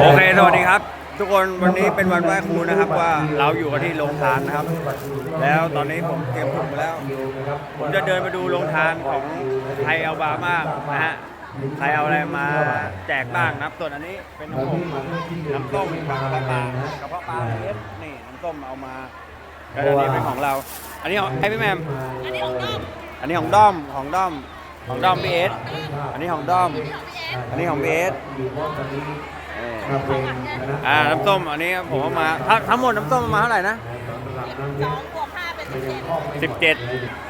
โอเค สวัสดีครับ ทุกคนวันนี้เป็นวันไหว้ครูนะครับว่าเราอยู่กันที่โรงทานนะครับ แล้วตอนนี้ผมเตรียมถุงมาแล้ว ผมจะเดินไปดูโรงทานของไทยเอาบาบ้างนะฮะใครเอาอะไรมาแจกบ้างนะครับส่วนอันนี้เป็นน้ำผมน้ำต้มกับกระเพาะปลากระเพาะปลาเอสนี่น้ำต้มเอามาแล้วอันนี้เป็นของเรา อันนี้ของไอพี่แมมอันนี้ของด้อมของด้อมของด้อมพีเอสอันนี้ของด้อม อันนี้ของพีเอส อ่าน้ำส้มอันนี้ผมเอามาทั้งทั้งหมดน้ำส้มเอามาเท่าไหร่นะสองบวกห้าเป็นสิบเจ็ด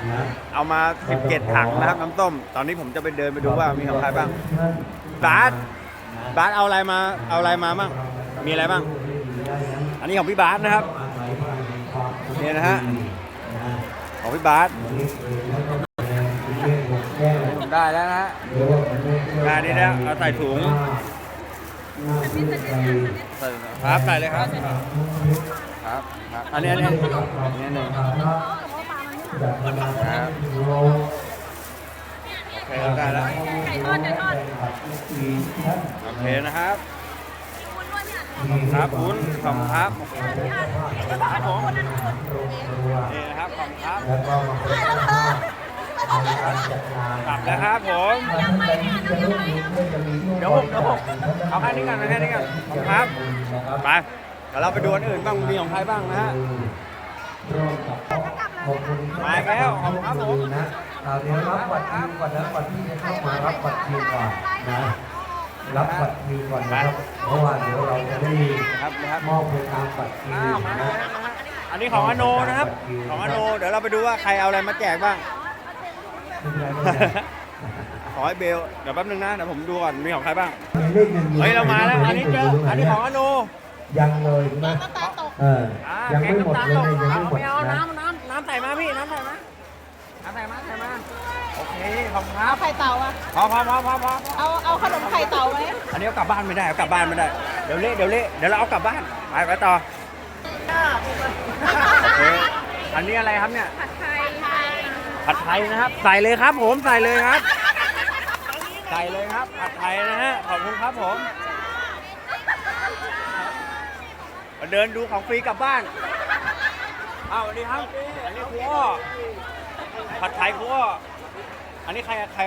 17เอามา17ถังนะครับน้ำส้ม ตอนนี้ผมจะไปเดินไปดูว่ามีของใครบ้างบาสบาสเอาอะไรมาเอาอะไรมาบ้างมีอะไรบ้าง อันนี้ของพี่บาสนะครับนี่นะฮะของพี่บาสผมได้แล้วนะฮะได้นี่แล้วเอาใส่ถุง ใส่ครับใส่เลยครับ ครับครับอันนี้อันนี้อันนี้หนึ่งครับโอเคเราได้แล้วไก่ทอดไก่ทอดโอเคนะครับคุณด้วยเนี่ยครับคุณขอบคุณครับก็บอกให้ผมคนนั้นคนนี่นะครับขอบคุณครับแล้วเธอกลับแล้วครับผมยังไม่ เดี๋ยวผมเดี๋ยวผมเอาแค่นี้กันนะแค่นี้กันขอบคุณครับไปเดี๋ยวเราไปดูอันอื่นบ้างมีของใครบ้างนะฮะมาแล้วขอบคุณครับผมนะเอาเดี๋ยวรับบัตรคิวก่อนนะก่อนที่จะเข้ามารับบัตรคิวก่อนนะรับบัตรคิวก่อนนะครับเพราะว่าเดี๋ยวเราจะได้ครับมอบไปตามบัตรคิวนะอันนี้ของอโนนะครับ ของอโน เดี๋ยวเราไปดูว่าใครเอาอะไรมาแจกบ้าง อให้เบล เดี๋ยวแป๊บนึงนะเดี๋ยวผมดูก่อน มีของใครบ้างมีเลขหนึ่งเฮ้ยเรามาแล้ว อันนี้เจอ อันนี้ของอโน ยังเลยนะน้ำตาตกเอออ่ายังแกไม่งหมดน้ำตาลเลยตกยังไม่หมดเอาไม่เอานะน้ำน้ำน้ำใส่มาพี่ น้ำใส่มา น้ำใส่มาใส่มา โอเค ขอบคุณครัเอาบไข่เต่าอะพอพอพอพอพอเอา เอาขนมไข่เต่าไหมอันนี้เอากลับบ้านไม่ได้ เอากลับบ้านไม่ได้ เดี๋ยวเละเดี๋ยวเละเดี๋ยวเราเอากลับบ้าน ไปไปต่อโอเคอันนี้อะไรครับเนี่ย ผัดไทย ผัดไทยนะครับ ใส่เลยครับผม ใส่เลยครับ ใส่เลยครับ ผัดไทยนะฮะ ขอบคุณครับผมมาเดินดูของฟรีกลับบ้านอ้าวสวัสดีครับ อันนี้ครูอ้อผัดไทยครูอ้ออันนี้ใครใคร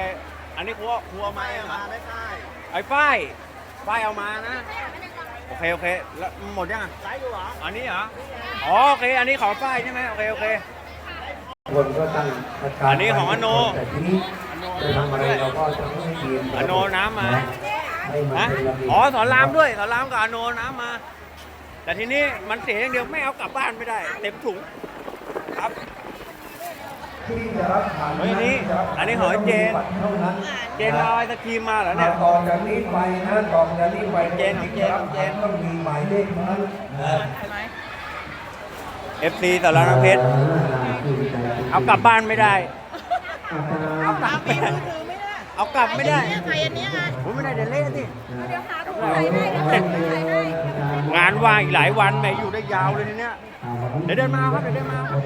อันนี้ครูอ้อครูเอามาเองเหรอไอ้ฝ้ายฝ้ายเอามานะ โอเคโอเค แล้วหมดยังอะอันนี้เหรอ อ๋อโอเค อันนี้ของฝ้ายใช่ไหมโอเคโอเคคนก็ตั้งประกาศอันนี้ของอโนแต่ทีนี้ จะทำอะไรเราก็จะไม่ให้ยืนอโนน้ำมาให้มันฮะเป็นระเบียบอ๋อสอนรามด้วยสอนรามกับอโนน้ำมา แต่ทีนี้มันเสียอย่างเดียวไม่เอากลับบ้านไม่ได้ เต็มถุงครับที่จะรับผ่านเฮ้ยนี่จะรับอันนี้ของไอ้เจนเท่านั้นเจนเอาไอศครีมมาเหรอเนี่ยต่อจากนี้ไปนะต่อจากนี้ไปเจนของเจนของเจนต้องมีหมายเลขนั้นนะ FC สารน้ำเพชรเอากลับบ้านไม่ได้เอา กลับไม่ได้เอากลับไม่ได้ไข่อันเนี้ยไงผมไม่ได้เดี๋ยวเละสิเดี๋ยวหาถุงไข่ได้เดี๋ยวหาถุงไข่ได้งานว่างอีกหลายวันแหม่อยู่ได้ยาวเลยทีเนี้ยเดี๋ยวเดินมาเอาครับเดี๋ยวเดินมาเอาครับ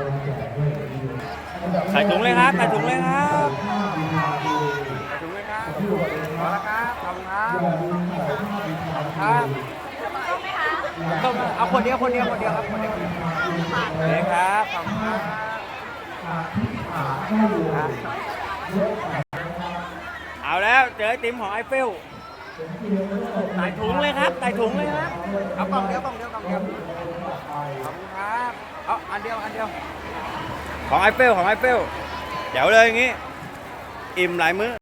ใส่ถุงเลยครับใส่ถุงเลยครับใส่ถุงเลยครับขอแล้วครับขอบคุณครับขอบคุณครับต้องเอาคนเดียวคนเดียวคนเดียวครับคนเดียวเลยครับขอบคุณครับ เอาแล้วเจอไอติมของไอเฟลใส่ถุงเลยครับใส่ถุงเลยครับ เอากล่องเดียวกล่องเดียวกล่องเดียวขอบคุณครับ เอาอันเดียวอันเดียว ของไอเฟลของไอเฟลเดี๋ยวเลยอย่างงี้ อิ่มหลายมื้อ